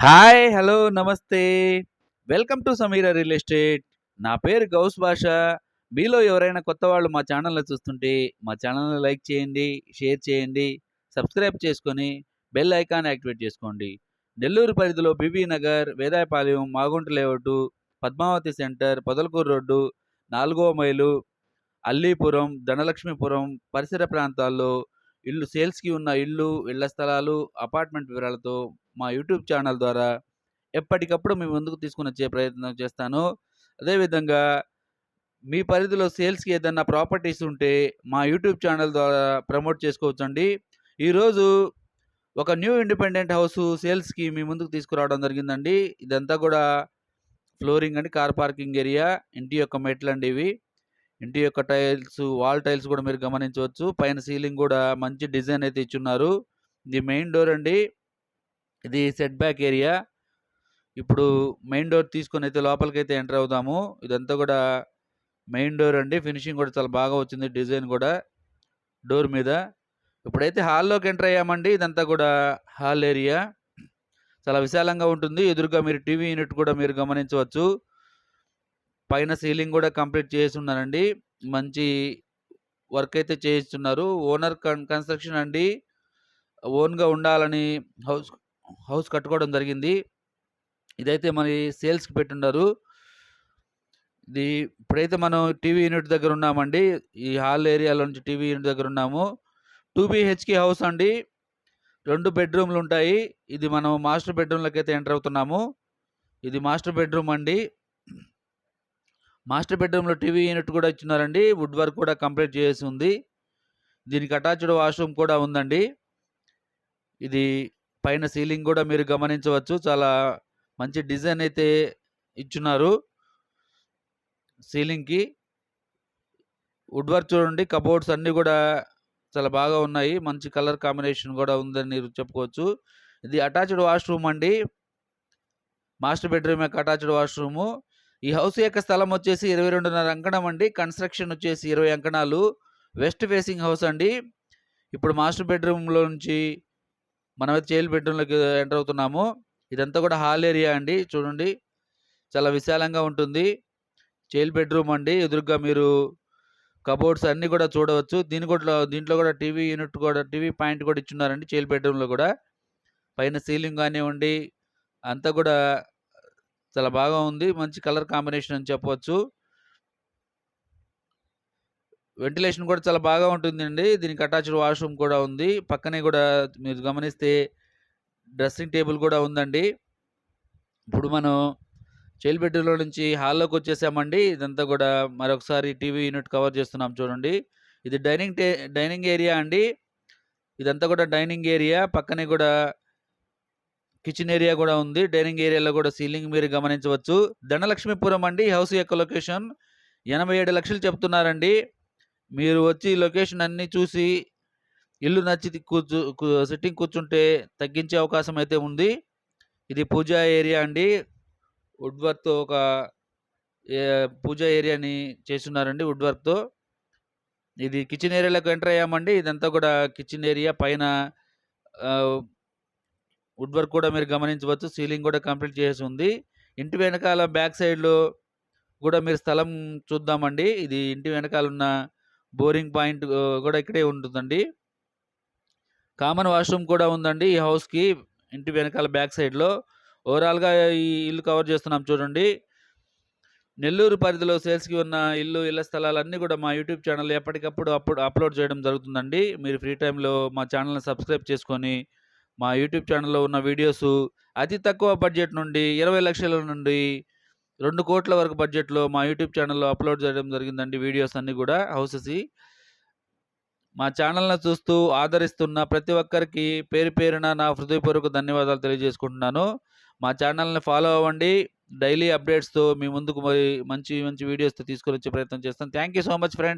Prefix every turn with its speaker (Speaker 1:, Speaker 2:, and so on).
Speaker 1: Hi hello నమస్తే. Welcome to Sameera real estate. నా పేరు గౌస్ భాష. మీలో ఎవరైనా కొత్త వాళ్ళు మా ఛానల్లో చూస్తుంటే మా ఛానల్ని లైక్ చేయండి షేర్ చేయండి సబ్స్క్రైబ్ చేసుకొని బెల్ ఐకాన్ యాక్టివేట్ చేసుకోండి. నెల్లూరు పరిధిలో BB Nagar Vedayapalem Magunta layout Padmavati centre Podalakuru road నాలుగో మైలు అల్లీపురం ధనలక్ష్మీపురం పరిసర ప్రాంతాల్లో ఇల్లు సేల్స్కి ఉన్న ఇల్లు ఇళ్ళ స్థలాలు అపార్ట్మెంట్ వివరాలతో మా యూట్యూబ్ ఛానల్ ద్వారా ఎప్పటికప్పుడు మేము ముందుకు తీసుకుని వచ్చే ప్రయత్నం చేస్తాను. అదేవిధంగా మీ పరిధిలో సేల్స్కి ఏదైనా ప్రాపర్టీస్ ఉంటే మా యూట్యూబ్ ఛానల్ ద్వారా ప్రమోట్ చేసుకోవచ్చండి. ఈరోజు ఒక న్యూ ఇండిపెండెంట్ హౌస్ సేల్స్కి మీ ముందుకు తీసుకురావడం జరిగిందండి. ఇదంతా కూడా ఫ్లోరింగ్ అండి కార్ పార్కింగ్ ఏరియా ఇంటి యొక్క మెట్లు అండి ఇవి. ఇంటి యొక్క టైల్స్ వాల్ టైల్స్ కూడా మీరు గమనించవచ్చు. పైన సీలింగ్ కూడా మంచి డిజైన్ అయితే ఇచ్చున్నారు. ఇది మెయిన్ డోర్ అండి. ఇది సెట్ బ్యాక్ ఏరియా ఇప్పుడు మెయిన్ డోర్ తీసుకొని అయితే లోపలికి అయితే ఎంటర్ అవుదాము ఇదంతా కూడా మెయిన్ డోర్ అండి. ఫినిషింగ్ కూడా చాలా బాగా వచ్చింది డిజైన్ కూడా డోర్ మీద. ఇప్పుడైతే హాల్లోకి ఎంటర్ అయ్యామండి. ఇదంతా కూడా హాల్ ఏరియా చాలా విశాలంగా ఉంటుంది. ఎదురుగా మీరు టీవీ యూనిట్ కూడా మీరు గమనించవచ్చు. పైన సీలింగ్ కూడా కంప్లీట్ చేసి ఉన్నారండి. మంచి వర్క్ అయితే చేయిస్తున్నారు. ఓనర్ కన్ కన్స్ట్రక్షన్ అండి. ఓన్గా ఉండాలని హౌస్ హౌస్ కట్టుకోవడం జరిగింది. ఇదైతే మరి సేల్స్కి పెట్టున్నారు ఇది ఇప్పుడైతే మనం టీవీ యూనిట్ దగ్గర ఉన్నామండి. ఈ హాల్ ఏరియాలో నుంచి టీవీ యూనిట్ దగ్గర ఉన్నాము. టూ బీహెచ్కే హౌస్ అండి. రెండు బెడ్రూమ్లు ఉంటాయి. ఇది మనం మాస్టర్ బెడ్రూమ్లోకి అయితే ఎంటర్ అవుతున్నాము. ఇది మాస్టర్ బెడ్రూమ్ అండి. మాస్టర్ బెడ్రూమ్లో టీవీ యూనిట్ కూడా ఇచ్చినారండి. వుడ్ వర్క్ కూడా కంప్లీట్ చేసి ఉంది. దీనికి అటాచ్డ్ వాష్రూమ్ కూడా ఉందండి. ఇది పైన సీలింగ్ కూడా మీరు గమనించవచ్చు. చాలా మంచి డిజైన్ అయితే ఇచ్చున్నారు. సీలింగ్కి వుడ్ వర్క్ చూడండి కబోర్డ్స్ అన్నీ కూడా చాలా బాగా ఉన్నాయి. మంచి కలర్ కాంబినేషన్ కూడా ఉందని మీరు చెప్పుకోవచ్చు. ఇది అటాచ్డ్ వాష్రూమ్ అండి. మాస్టర్ బెడ్రూమ్ యొక్క అటాచ్డ్ వాష్రూము. ఈ హౌస్ యొక్క స్థలం వచ్చేసి ఇరవై రెండున్నర అంకణం అండి. కన్స్ట్రక్షన్ వచ్చేసి ఇరవై అంకణాలు. వెస్ట్ ఫేసింగ్ హౌస్ అండి. ఇప్పుడు మాస్టర్ బెడ్రూమ్లో నుంచి మనమైతే జైలు బెడ్రూమ్లోకి ఎంటర్ అవుతున్నాము. ఇదంతా కూడా హాల్ ఏరియా అండి చూడండి. చాలా విశాలంగా ఉంటుంది. జైలు బెడ్రూమ్ అండి. ఎదురుగా మీరు కబోర్డ్స్ అన్నీ కూడా చూడవచ్చు. దీని కూడా దీంట్లో కూడా టీవీ యూనిట్ కూడా టీవీ పాయింట్ కూడా ఇచ్చున్నారండి జైలు బెడ్రూమ్లో కూడా. పైన సీలింగ్ కానివ్వండి అంతా కూడా చాలా బాగా ఉంది. మంచి కలర్ కాంబినేషన్ అని చెప్పవచ్చు వెంటిలేషన్ కూడా చాలా బాగా ఉంటుందండి. దీనికి అటాచ్డ్ వాష్రూమ్ కూడా ఉంది. పక్కనే కూడా మీరు గమనిస్తే డ్రెస్సింగ్ టేబుల్ కూడా ఉందండి. ఇప్పుడు మనం చైల్డ్ బెడ్రూమ్లో నుంచి హాల్లోకి వచ్చేసామండి. ఇదంతా కూడా మరొకసారి టీవీ యూనిట్ కవర్ చేస్తున్నాం చూడండి. ఇది డైనింగ్ టే డైనింగ్ ఏరియా అండి. ఇదంతా కూడా డైనింగ్ ఏరియా. పక్కనే కూడా కిచెన్ ఏరియా కూడా ఉంది. డైనింగ్ ఏరియాలో కూడా సీలింగ్ మీరు గమనించవచ్చు. ధనలక్ష్మీపురం అండి. హౌస్ యొక్క లొకేషన్ ఎనభై ఏడు లక్షలు చెప్తున్నారండి. మీరు వచ్చి లొకేషన్ అన్నీ చూసి ఇల్లు నచ్చి కూర్చు సిట్టింగ్ కూర్చుంటే తగ్గించే అవకాశం అయితే ఉంది. ఇది పూజా ఏరియా అండి. వుడ్ వర్క్తో ఒక పూజా ఏరియాని చేస్తున్నారండి వుడ్ వర్క్తో ఇది కిచెన్ ఏరియాలోకి ఎంటర్ అయ్యామండి. ఇదంతా కూడా కిచెన్ ఏరియా పైన వుడ్ వర్క్ కూడా మీరు గమనించవచ్చు. సీలింగ్ కూడా కంప్లీట్ చేసి ఉంది. ఇంటి వెనకాల బ్యాక్ సైడ్లో కూడా మీరు స్థలం చూద్దామండి. ఇది ఇంటి వెనకాల ఉన్న బోరింగ్ పాయింట్ కూడా ఇక్కడే ఉంటుందండి. కామన్ వాష్రూమ్ కూడా ఉందండి ఈ హౌస్కి ఇంటి వెనకాల బ్యాక్ సైడ్లో. ఓవరాల్గా ఈ ఇల్లు కవర్ చేస్తున్నాం చూడండి. నెల్లూరు పరిధిలో సేల్స్కి ఉన్న ఇల్లు ఇళ్ళ స్థలాలన్నీ కూడా మా యూట్యూబ్ ఛానల్ ఎప్పటికప్పుడు అప్పుడు అప్లోడ్ చేయడం జరుగుతుందండి. మీరు ఫ్రీ టైంలో మా ఛానల్ని సబ్స్క్రైబ్ చేసుకొని మా యూట్యూబ్ ఛానల్లో ఉన్న వీడియోస్ అతి తక్కువ బడ్జెట్ నుండి ఇరవై లక్షల నుండి రెండు కోట్ల వరకు బడ్జెట్లో మా యూట్యూబ్ ఛానల్లో అప్లోడ్ చేయడం జరిగిందండి వీడియోస్ అన్నీ కూడా హౌసెస్. మా ఛానల్ని చూస్తూ ఆదరిస్తున్న ప్రతి ఒక్కరికి పేరు పేరున నా హృదయపూర్వక ధన్యవాదాలు తెలియజేసుకుంటున్నాను. మా ఛానల్ని ఫాలో అవ్వండి. డైలీ అప్డేట్స్తో మీ ముందుకు మరి మంచి మంచి వీడియోస్తో తీసుకొని వచ్చే ప్రయత్నం చేస్తాను. Thank you so much friends.